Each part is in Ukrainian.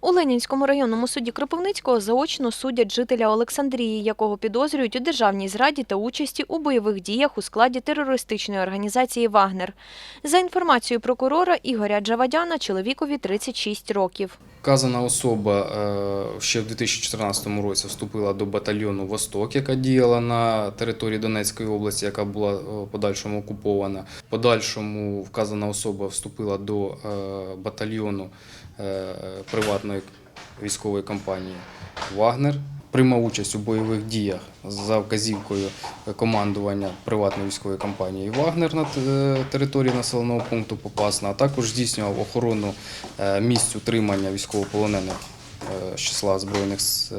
У Ленінському районному суді Кропивницького заочно судять жителя Олександрії, якого підозрюють у державній зраді та участі у бойових діях у складі терористичної організації «Вагнер». За інформацією прокурора Ігоря Джавадяна, чоловікові 36 років. Вказана особа е, ще в 2014 році вступила до батальйону Восток, яка діяла на території Донецької області, яка була е, в подальшому окупована. В подальшому вказана особа вступила до е, батальйону е, приватної військової компанії Вагнер. Приймав участь у бойових діях за вказівкою командування приватної військової компанії Вагнер на е, території населеного пункту Попасна, а також здійснював охорону е, місць утримання військовополонених з числа Збройних е,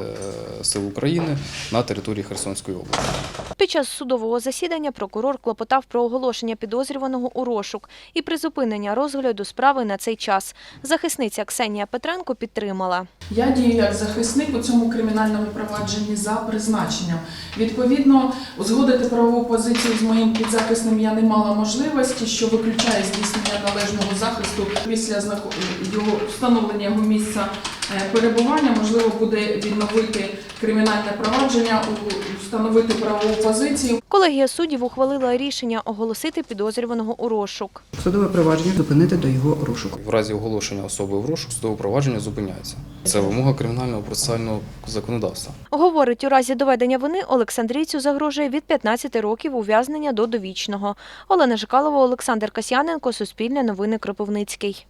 сил України на території Херсонської області. Під час судового засідання прокурор клопотав про оголошення підозрюваного у розшук і призупинення розгляду справи на цей час. Захисниця Ксенія Петренко підтримала. Я дію як захисник у цьому кримінальному провадженні за призначенням. Відповідно, узгодити правову позицію з моїм підзахисним я не мала можливості, що виключає здійснення належного захисту після його встановлення його місця е, перебування. Можливо, буде відновити кримінальне провадження, встановити правову позицію. Колегія суддів ухвалила рішення оголосити підозрюваного у розшук. Судове провадження зупинити до його розшуку. В разі оголошення особи в розшук судове провадження зупиняється. Це вимога кримінального процесуального законодавства. Говорить, у разі доведення вини Олександрійцю загрожує від 15 років ув'язнення до довічного. Олена Жикалова, Олександр Касьяненко, Суспільне новини Кропивницький.